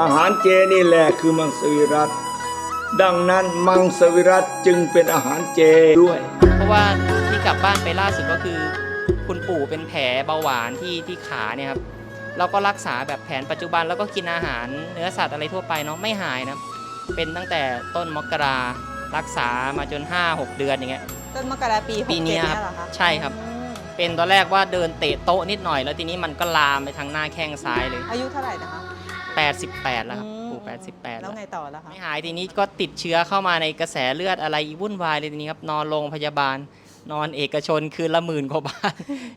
อาหารเจนี่แหละคือมังสวิรัตดังนั้นมังสวิรัตจึงเป็นอาหารเจด้วย เพราะว่าที่กลับบ้านไปล่าสุดก็คือ คุณปู่เป็นแผลเบาหวานที่ที่ขาเนี่ยครับเราก็รักษาแบบแผนปัจจุบันแล้วก็กินอาหารเนื้อสัตว์อะไรทั่วไปเนาะไม่หายนะครับเป็นตั้งแต่ต้นมกรารักษามาจน 5-6 เดือนอย่างเงี้ยต้นมกราปีปี67นี้เนี่ยครับเหรอคะใช่ครับอืมเป็นตอนแรกว่าเดินเตะโต๊ะนิดหน่อย แล้วทีนี้มันก็ลามไปทางหน้าแข้งซ้ายเลย อายุเท่าไหร่นะคะ 88 แล้วครับอืม ปู่88แล้แล้ววไงต่อแล้วคะไม่หายทีนี้ก็ติดเชื้อเข้ามาในกระแสเลือดอะไรวุ่นวายเลยทีนี้ครับนอนโรงพยาบาล นอนเอกชนคืนละหมื่นกว่าบาท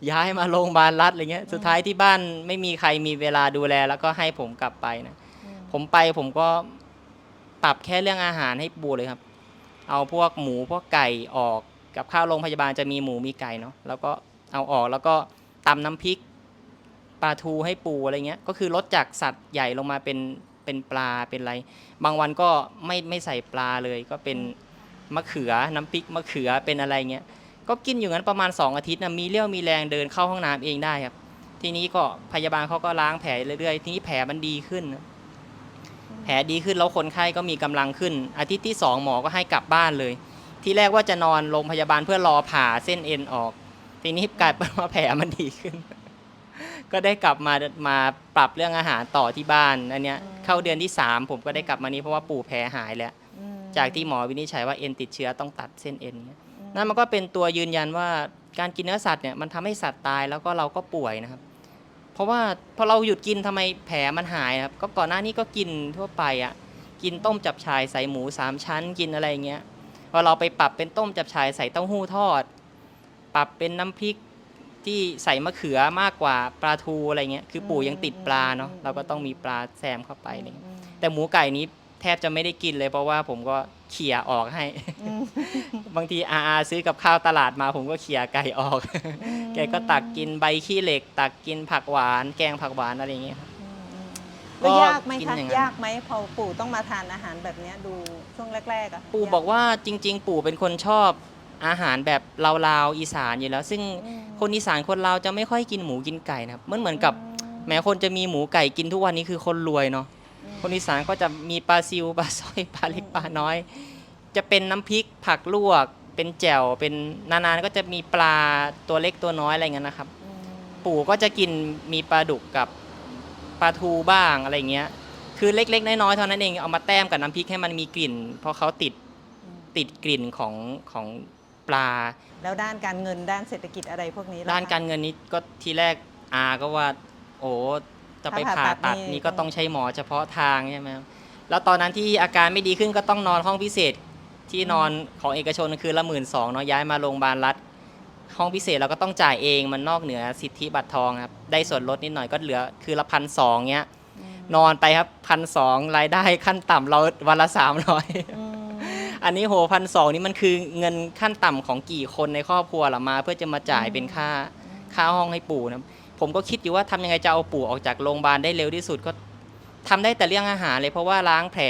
ย้ายมาโรงพยาบาลรัฐอะไรเงี้ยสุดท้ายที่บ้านไม่มีใครมีเวลาดูแลแล้วก็ให้ผมกลับไปนะ อืมผมไปผมก็ปรับแค่เรื่องอาหารให้ปูเลยครับ เอาพวกหมูพวกไก่ออกกับข้าวโรงพยาบาลจะมีหมูมีไก่เนาะแล้วก็เอาออกแล้วก็ตำน้ำพริก ปลาทูให้ปูอะไรเงี้ยก็คือลดจากสัตว์ใหญ่ลงมาเป็นเป็นปลาเป็นอะไร บางวันก็ไม่ไม่ใส่ปลาเลย ก็เป็นมะเขือน้ำพริกมะเขือเป็นอะไรเงี้ยก็กินอยู่งั้นประมาณ 2 อาทิตย์นะมีเรี่ยวมีแรงเดินเข้าห้องน้ำเองได้ครับ ทีนี้ก็พยาบาลเขาก็ล้างแผลเรื่อยๆ ทีนี้แผลมันดีขึ้น แผลดีขึ้นแล้วคนไข้ก็มีกำลังขึ้น อาทิตย์ที่สองหมอก็ให้กลับบ้านเลย ที่แรกว่าจะนอนโรงพยาบาลเพื่อรอผ่าเส้นเอ็นออก ทีนี้กลายเป็นว่าแผลมันดีขึ้น ก็ได้กลับมามาปรับเรื่องอาหารต่อที่บ้านอันเนี้ยเข้าเดือนที่สามผมก็ได้กลับมานี้เพราะว่าปู่แผลหายแล้ว อืมจากที่หมอวินิจฉัยว่าเอ็นติดเชื้อต้องตัดเส้นเอ็นเนี่ยนั่นมันก็เป็นตัวยืนยันว่าการกินเนื้อสัตว์เนี่ยมันทำให้สัตว์ตายแล้วก็เราก็ป่วยนะครับ เพราะว่าพอเราหยุดกินทำไมแผลมันหายครับก็ก่อนหน้านี้ก็กินทั่วไปอะกินต้มจับฉ่ายใส่หมูสามชั้นกินอะไรเงี้ยพอเราไปปรับเป็นต้มจับฉ่ายใส่เต้าหู้ทอด ปรับเป็นน้ำพริก ที่ใส่มะเขือมากกว่าปลาทูอะไรเงี้ยคือปู่ยังติดปลาเนาะเราก็ต้องมีปลาแซมเข้าไปอะไรเงี้ยอืมแต่หมูไก่นี้แทบจะไม่ได้กินเลยเพราะว่าผมก็เขี่ยออกให้อืมบางทีอาอาซื้อกับข้าวตลาดมา ผมก็เขี่ยไก่ออก แกก็ตักกินใบขี้เหล็ก ตักกินผักหวาน แกงผักหวานอะไรอย่างเงี้ยครับอืมอืมก็แล้วยากไหมกินคะอย่างนั้น ยากไหมพอปู่ต้องมาทานอาหารแบบเนี้ยดูช่วงแรกๆอะปู่ยบอกว่าจริง ๆ ปู่เป็นคนชอบ อาหารแบบลาวๆอีสานอยู่แล้ว ซึ่งอืมคนอีสานคนลาวจะไม่ค่อยกินหมูกินไก่นะครับมันเหมือนกับแม้คนจะมีหมูไก่กินทุกวันนี้คือคนรวยเนาะอืมคนอีสานก็จะมีปลาซิวปลาสร้อยปลาเล็กปลาน้อย จะเป็นน้ำพริกผักลวก เป็นแจ่วเป็นนานๆก็จะมีปลาตัวเล็กตัวน้อยอะไรเงี้ยนะครับอืมปู่ก็จะกินมีปลาดุกกับปลาทูบ้างอะไรเงี้ย คือเล็กๆน้อยๆเท่านั้นเองเอามาแต้มกับน้ำพริกให้มันมีกลิ่น เพราะเขาติดอืมติดกลิ่นของของ ปลา แล้วด้านการเงินด้านเศรษฐกิจอะไรพวกนี้ล่ะคะ ด้านการเงินนี้ก็ทีแรกอาก็ว่า โอ้จะไปถ้าผ่าผ่าตัตัดดนี่ นี่ก็ต้องใช้หมอเฉพาะทางใช่ไหมครับแล้วตอนนั้นที่อาการไม่ดีขึ้นก็ต้องนอนห้องพิเศษที่นอนของเอกชนคือละหมื่นสองเนาะย้ายมาโรงพยาบาลรัฐ ห้องพิเศษเราก็ต้องจ่ายเองมันนอกเหนือสิทธิบัตรทองครับได้ส่วนลดนิดหน่อยก็เหลือคือละพันสองเงี้ย อืมนอนไปครับพันสองรายได้ขั้นต่ำเราวันละสามร้อย อืม อันนี้โหพันสองนี่มันคือเงินขั้นต่ำของกี่คนในครอบครัวหรอมา เพื่อจะมาจ่ายเป็นค่าค่าห้องให้ปู่นะผมก็คิดอยู่ว่าทำยังไงจะเอาปู่ออกจากโรงพยาบาลได้เร็วที่สุดก็ทำได้แต่เรื่องอาหารเลยเพราะว่าล้างแผล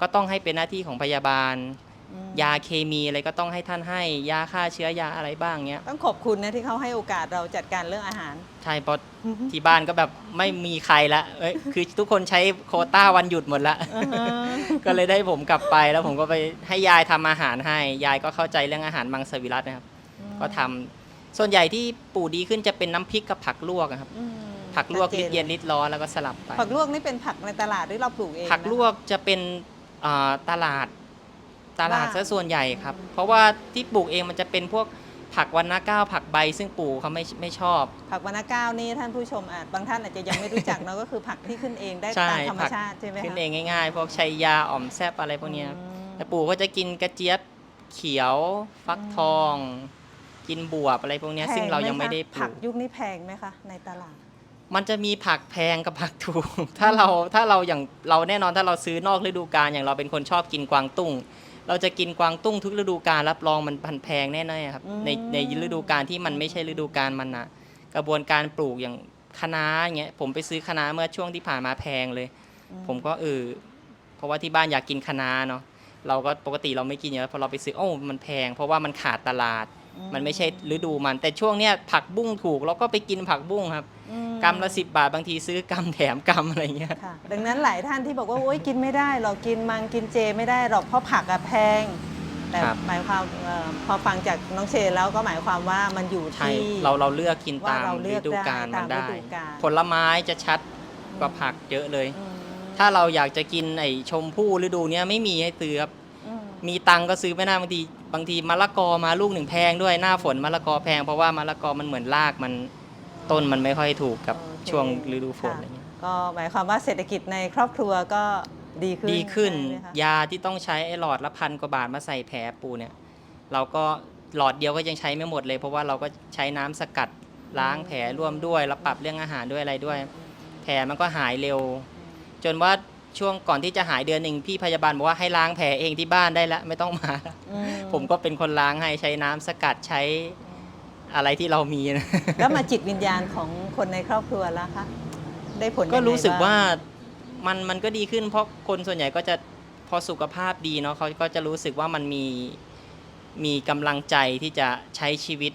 ก็ต้องให้เป็นหน้าที่ของพยาบาลอืม ยาเคมีอะไรก็ต้องให้ท่านให้ ยาฆ่าเชื้อยาอะไรบ้างเงี้ยต้องขอบคุณนะที่เขาให้โอกาสเราจัดการเรื่องอาหาร ใช่เพราะที่บ้านก็แบบไม่มีใครละเอ้ยคือทุกคนใช้โควต้าวันหยุดหมดละ ก็เลยได้ผมกลับไปแล้วผมก็ไปให้ยายทำอาหารให้ ยายก็เข้าใจเรื่องอาหารมังสวิรัตนะครับ ก็ทำส่วนใหญ่ที่ปู่ดีขึ้นจะเป็นน้ำพริกกับผักลวกอะครับ อืมผักลวกชัดลิดจเย็นลิดร้อนแล้วก็สลับไป ผักลวกนี่เป็นผักในตลาดหรือเราปลูกเองผักลวกจะเป็นอ่าตลาด ตลาดซะส่วนใหญ่ครับ เพราะว่าที่ปลูกเองมันจะเป็นพวกผักวันนาก้าวผักใบซึ่งปู่เขาไม่ไม่ชอบ ผักวานาก้าวนี่ท่านผู้ชมอาจบางท่านอาจจะยังไม่รู้จักเนาะ ก็คือผักที่ขึ้นเองได้ใช่ตามธรรมผักชาติใช่ไหมคะขึ้นเองง่ายๆ พวกชัยยาอ่อมแซบอะไรพวกเนี้ยครับอืมแต่ปู่ก็จะกินกระเจี๊ยบเขียวฟักทอง กินบวบอะไรพวกเนี้ยแพซึ่งเรายังหไม่ได้ปผัลูกกยุคนี้แพงไหมคะ ในตลาด มันจะมีผักแพงกับผักถูก ถ้าเราถ้าเราอย่างเราแน่นอนถ้าเราซื้อนอกฤดูกาลอย่างเราเป็นคนชอบกินกวางตุ้ง เราจะกินกวางตุ้งทุกฤดูกาลรับรองมันพันแพงแน่ๆครับอืมในในฤดูกาลที่มันไม่ใช่ฤดูกาลมันนะกระบวนการปลูกอย่างคะน้าอย่างเงี้ยผมไปซื้อคะน้าเมื่อช่วงที่ผ่านมาแพงเลย ผมก็เออเพราะว่าที่บ้านอยากกินคะน้าเนาะเราก็ปกติเราไม่กินเยอะพอเราไปซื้อโอ้ามันแพง เพราะว่ามันขาดตลาดออื มมันไม่ใช่ฤดูมัน แต่ช่วงเนี้ยผักบุ้งถูกเราก็ไปกินผักบุ้งครับอืมกำละสิบบาทบางทีซื้อกำแถมกำอะไรเงี้ย ค่ะ ดังนั้นหลายท่านที่บอกว่าโอ๊ยกินไม่ได้หรอกกินมังกินเจไม่ได้หรอกเพราะผักอะแพง แต่ครับ หมายความเอ่อพอฟังจากน้องเชนแล้วก็หมายความว่ามันอยู่ใช่ที่ เราเราเลือกกินว่าตามเราเลืฤอกดูได้กาลมันตามได้ฤดูกาล ผลไม้จะชัดกว่าผักเยอะเลย อืมถ้าเราอยากจะกินไอ้ชมพู่ฤดูเนี้ยไม่มีให้ซื้อครับ อืม มีตังค์ก็ซื้อไม่ได้บางที บางทีมะละกอมาลูกหนึ่งแพงด้วยหน้าฝนมะละกอแพงเพราะว่ามะละกอมันเหมือนรากมันต้นมันไม่ค่อยถูกกับโอเคช่วงฤดูฝนค่ะ อะไรเงี้ยก็หมายความว่าเศรษฐกิจในครอบครัวก็ดีขึ้นดีขึ้นใช่ไหมคะยาที่ต้องใช้ไอ้หลอดละพันกว่าบาทมาใส่แผลปูเนี่ย เราก็หลอดเดียวก็ยังใช้ไม่หมดเลย เพราะว่าเราก็ใช้น้ำสกัดล้างแผลร่วมด้วยแล้วปรับเรื่องอาหารด้วยอะไรด้วย แผลมันก็หายเร็ว จนว่าช่วงก่อนที่จะหายเดือนหนึ่งพี่พยาบาลบอกว่าให้ล้างแผลเองที่บ้านได้แล้วไม่ต้องมาอื ผมก็เป็นคนล้างให้ใช้น้ำสกัดใช้อะไรที่เรามีนะ แล้วมาจิตวิญญาณของคนในครอบครัวแล้วคะ ได้ผลยังไงก็รู้สึกบ้งว่ามันมันก็ดีขึ้น เพราะคนส่วนใหญ่ก็จะพอสุขภาพดีเนาะเขาก็จะรู้สึกว่ามันมีมีกำลังใจที่จะใช้ชีวิต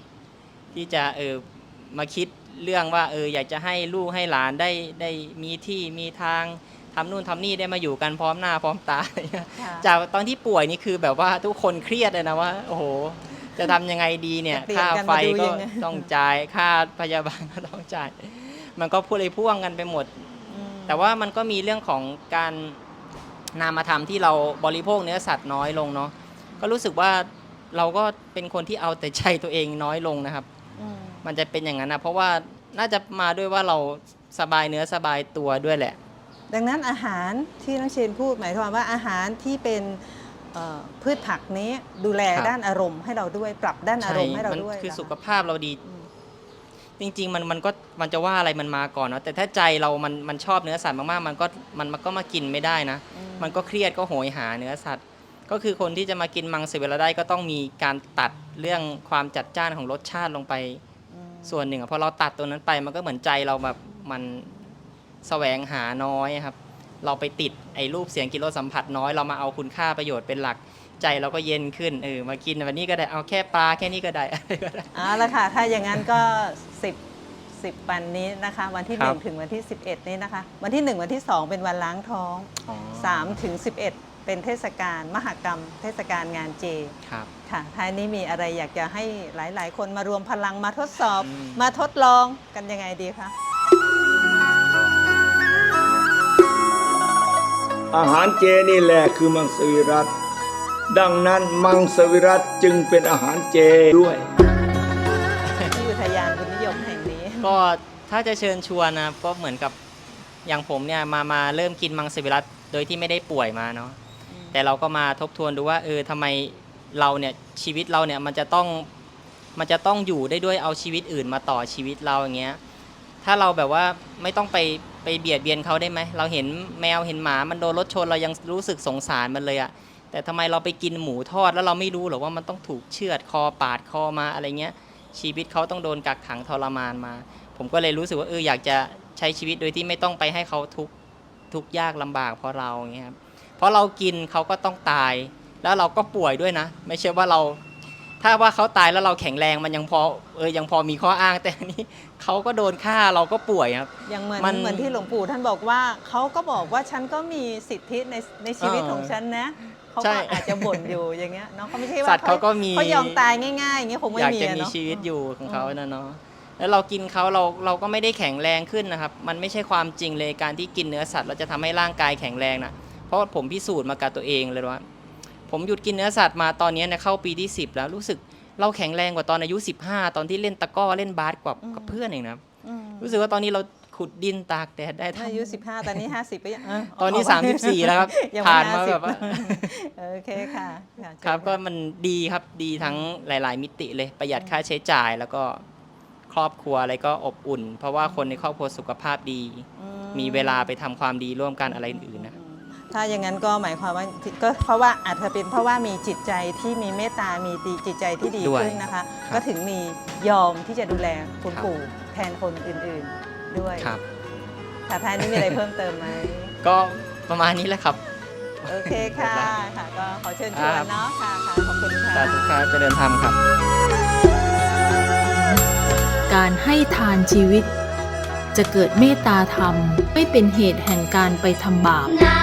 ที่จะเออมาคิดเรื่องว่าเอออยากจะให้ลูกให้หลานได้ได้มีที่มีทาง ทำนู่นทำนี่ได้มาอยู่กันพร้อมหน้าพร้อมตาอะไรเงี้ยค่ะจากตอนที่ป่วยนี่คือแบบว่าทุกคนเครียดเลยนะว่า โอ้โห จะทำยังไงดีเนี่ย จะเปลี่ยนค่ากันไฟมาดูก็ยังไง ต้องจ่าย ค่าพยาบาลก็ต้องจ่าย มันก็พูดเลยพ่วงกันไปหมด อืม แต่ว่ามันก็มีเรื่องของการนามธรรมที่เราบริโภคเนื้อสัตว์น้อยลงเนาะก็รู้สึกว่าเราก็เป็นคนที่เอาแต่ใจตัวเองน้อยลงนะครับ อืมมันจะเป็นอย่างนั้นนะเพราะว่าน่าจะมาด้วยว่าเราสบายเนื้อสบายตัวด้วยแหละ ดังนั้นอาหารที่น้องเชนพูดหมายความว่าอาหารที่เป็นเอ่อพืชผักนี้ดูแลครับด้านอารมณ์ให้เราด้วย ปรับด้านอารมณ์ให้เรามัด้วยคือเหรสุขคะภาพเราดีอืมจริง ๆ มันมันก็มันจะว่าอะไรมันมาก่อนเนาะแต่ถ้าใจเรามันมันชอบเนื้อสัตว์มากๆมันก็มันมันก็มากินไม่ได้นะอืมันก็เครียดก็โหยหาเนื้อสัตว์ ก็คือคนที่จะมากินมังสวิรัติได้ก็ต้องมีการตัดเรื่องความจัดจ้านของรสชาติลงไปอืมส่วนหนึ่งอะพอเราตัดตัวนั้นไปมันก็เหมือนใจเราแบบมัน แสวงหาน้อยอะครับ เราไปติดไอ้รูปเสียงกินรสสัมผัสน้อยเรามาเอาคุณค่าประโยชน์เป็นหลักใจเราก็เย็นขึ้นเออมากินวันนี้ก็ได้เอาแค่ปลาแค่นี้ก็ได้อะไรก็ได้ เอาละค่ะ ถ้าอย่างนั้นก็ 10 10วันนี้นะคะ วันที่ ครับ 1 ถึงวันที่ 11 นี้นะคะ วันที่ 1 วันที่ 2 เป็นวันล้างท้อง3ถึง 11 เป็นเทศกาลมหกรรม เทศกาลงานเจ ครับ ค่ะ ท้ายนี้มีอะไรอยากจะให้หลาย ๆ คนมารวมพลังมาทดสอบ อืม มาทดลองกันยังไงดีคะ อาหารเจนี่แหละคือมังสวิรัตดังนั้นมังสวิรัตจึงเป็นอาหารเจด้วย ที่อุทยานบุญนิยมแห่งนี้ ก็ถ้าจะเชิญชวนนะครับก็เหมือนกับอย่างผมเนี่ยมามาเริ่มกินมังสวิรัตโดยที่ไม่ได้ป่วยมาเนาะแต่เราก็มาทบทวนดูว่าเออทำไมเราเนี่ยชีวิตเราเนี่ยมันจะต้องมันจะต้องอยู่ได้ด้วยเอาชีวิตอื่นมาต่อชีวิตเราอย่างเงี้ยถ้าเราแบบว่าไม่ต้องไป ไปเบียดเบียนเขาได้ไหม เราเห็นแมวเห็นหมามันโดนรถชนเรายังรู้สึกสงสารมันเลยอะแต่ทำไมเราไปกินหมูทอดแล้วเราไม่รู้หรอว่ามันต้องถูกเชือดคอปาดคอมาอะไรเงี้ย ชีวิตเขาต้องโดนกักขังทรมานมา ผมก็เลยรู้สึกว่าเอออยากจะใช้ชีวิตโดยที่ไม่ต้องไปให้เขาทุกทุกยากลำบากเพราะเราอย่างเงี้ยครับเพราะเรากินเขาก็ต้องตาย แล้วเราก็ป่วยด้วยนะ ไม่ใช่ว่าเรา ถ้าว่าเขาตายแล้วเราแข็งแรงมันยังพอเออยังพอมีข้ออ้างแต่อันนี้เขาก็โดนฆ่าเราก็ป่วยครับ อย่างเหมือนมันเหมือนที่หลวงปู่ท่านบอกว่าเขาก็บอกว่าฉันก็มีสิทธิในในชีวิตเออของฉันนะเขาใช่ก็อาจจะบ่นอยู่อย่างเงี้ยเนาะเขาไม่ใช่ว่าสัตว์เขาก็มีเขายอมตายง่ายๆอย่างเงี้ยคงไม่อยากมีจะอะมีเนาะชีวิตอยู่ของเขาอืมนะเนาะแล้วเรากินเขาเราเราก็ไม่ได้แข็งแรงขึ้นนะครับ มันไม่ใช่ความจริงเลยการที่กินเนื้อสัตว์เราจะทำให้ร่างกายแข็งแรงนะเพราะผมพิสูจน์มากับตัวเองเลยว่า ผมหยุดกินเนื้อสัตว์มาตอนนี้เนี่ยเข้าปีที่ 10 แล้วรู้สึกเราแข็งแรงกว่าตอนอายุ 15 ตอนที่เล่นตะกร้อเล่นบาสกับกับเพื่อนเองนะครับอืมรู้สึกว่าตอนนี้เราขุดดินตากแดดได้ถ้าทำอายุ 15 ตอนนี้ 50ไปยังเตอนนี้เา34 แล้วครับยังผ่านไมาแบบว่า50โอเคค่ะะครับเชิญก็มันดีครับดีทั้งหลาย ๆ มิติเลยประหยัดค่าใช้จ่ายแล้วก็ครอบครัวอะไรก็อบอุ่น เพราะว่าคนในครอบครัวสุขภาพดีอืมีเวลาไปทำความดีร่วมกันอะไรอื่นๆนะ ถ้าอย่างนั้นก็หมายความว่าก็เพราะว่าอาจจะเป็นเพราะว่ามีจิตใจที่มีเมตตา มีดีจิตใจที่ดีด้วยขึ้นนะคะ ครับก็ถึงมียอมที่จะดูแลคุณครับ ปู่แทนคนอื่นๆด้วยครับ ค่ะท้ายนี้มีอะไรเพิ่มเติมไหม ก็ประมาณนี้แหละครับ โอเคค่ะค่ะ ก็ขอเชิญชวนเนาะค่ะค่ะขอบคุณค่ะ สาธุครับเจริญธรรมครับ การให้ทานชีวิต จะเกิดเมตตาธรรม ไม่เป็นเหตุแห่งการไปทำบาปน้